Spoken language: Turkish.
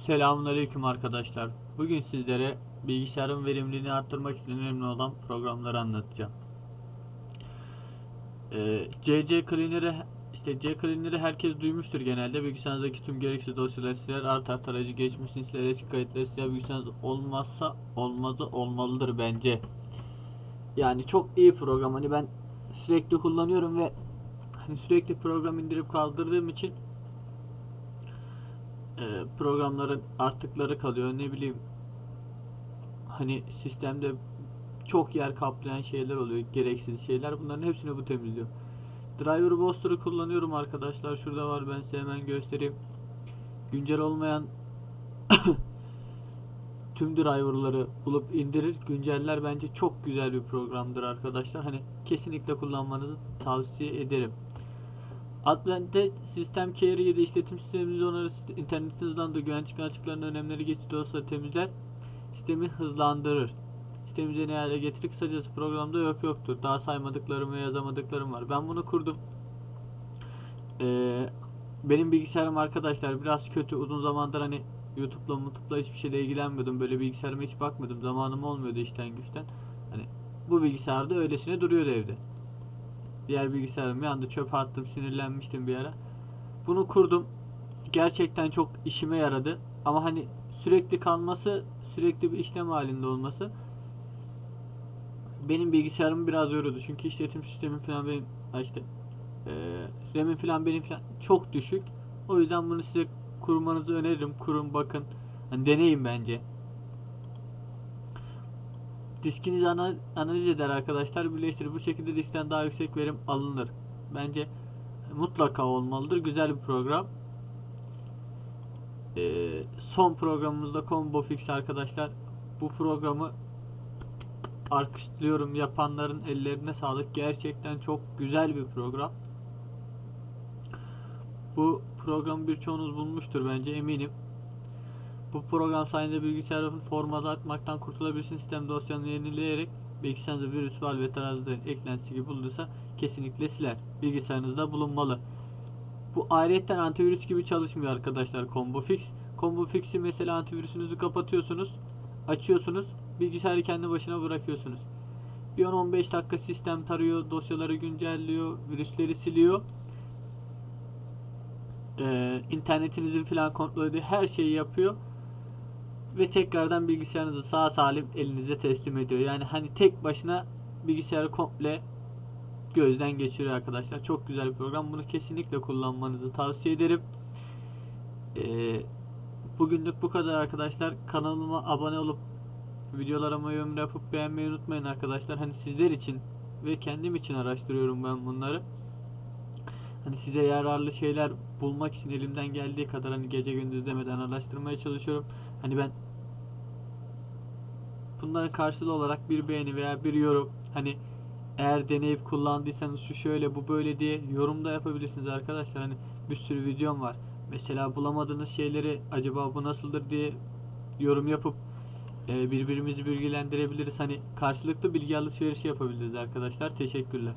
Selamünaleyküm arkadaşlar. Bugün sizlere bilgisayarın verimliliğini arttırmak için önemli olan programları anlatacağım. Ee, CC Cleaner'ı işte C Cleaner'ı herkes duymuştur genelde. Bilgisayarınızdaki tüm gereksiz dosyaları siler, artar tarayıcı geçmişini siler, eski kayıtları siler. Bilgisayarınız olmazsa olmazı olmalıdır bence. Yani çok iyi program. Hani ben sürekli kullanıyorum ve hani sürekli program indirip kaldırdığım için programların artıkları kalıyor. Ne bileyim hani sistemde çok yer kaplayan şeyler oluyor gereksiz şeyler. Bunların hepsini bu temizliyor. Driver booster'ı kullanıyorum arkadaşlar. Şurada var ben size hemen göstereyim. Güncel olmayan tüm driverları bulup indirir. Günceller bence çok güzel bir programdır arkadaşlar. Hani kesinlikle kullanmanızı tavsiye ederim Care ya da işletim sisteminiz onları internetinizden hızlandırır. Güvenlik açıklarının önemleri geçici olsa temizler. Sistemi hızlandırır. Sistemimize ne hale getirir? Kısacası programda yok yoktur. Daha saymadıklarım ve yazamadıklarım var. Ben bunu kurdum. Ee, benim bilgisayarım arkadaşlar biraz kötü. Uzun zamandır hani YouTube'la YouTube'la hiçbir şeyle ilgilenmiyordum. Böyle bilgisayarıma hiç bakmıyordum. Zamanım olmuyordu işten güçten. Hani bu bilgisayarda öylesine duruyordu evde. Diğer bilgisayarım yandı çöpe attım sinirlenmiştim bir ara. Bunu kurdum. Gerçekten çok işime yaradı. Ama hani sürekli kalması, sürekli bir işlem halinde olması benim bilgisayarımı biraz yordu. Çünkü işletim sistemi falan benim işte e, RAM'im falan benim falan çok düşük. O yüzden bunu size kurmanızı öneririm. Kurun bakın. Hani deneyin bence. Diskinizi ana- analiz eder arkadaşlar. Birleştirir. Bu şekilde diskten daha yüksek verim alınır. Bence mutlaka olmalıdır. Güzel bir program. Ee, son programımızda Combo Fix arkadaşlar. Bu programı alkışlıyorum. Yapanların ellerine sağlık. Gerçekten çok güzel bir program. Bu programı birçoğunuz bulmuştur bence eminim. Bu program sayesinde bilgisayarın formatı atmaktan kurtulabilirsiniz. Sistem dosyanı yenileyerek bilgisayarınızda virüs var ve tarazda eklentisi gibi bulunursa kesinlikle siler. Bilgisayarınızda bulunmalı. Bu ayrıyetten antivirüs gibi çalışmıyor arkadaşlar Combo Fix. Mesela antivirüsünüzü kapatıyorsunuz, açıyorsunuz, bilgisayarı kendi başına bırakıyorsunuz. Bir 10-15 dakika sistem tarıyor, dosyaları güncelliyor, virüsleri siliyor. Ee, internetinizin falan kontrol ediyor, her şeyi yapıyor ve tekrardan bilgisayarınızı sağ salim elinize teslim ediyor. Yani hani tek başına bilgisayarı komple gözden geçiriyor arkadaşlar. Çok güzel bir program. Bunu kesinlikle kullanmanızı tavsiye ederim. Ee, bugünlük bu kadar arkadaşlar. Kanalıma abone olup videolarıma yorum yapıp beğenmeyi unutmayın arkadaşlar. Hani sizler için ve kendim için araştırıyorum ben bunları. Hani size yararlı şeyler bulmak için elimden geldiği kadar hani gece gündüz demeden araştırmaya çalışıyorum. Hani ben bunların karşılığı olarak bir beğeni veya bir yorum hani eğer deneyip kullandıysanız şu şöyle bu böyle diye yorum da yapabilirsiniz arkadaşlar. Hani bir sürü videom var. Mesela bulamadığınız şeyleri acaba bu nasıldır diye yorum yapıp e, birbirimizi bilgilendirebiliriz. Hani karşılıklı bilgi alışverişi yapabiliriz arkadaşlar. Teşekkürler.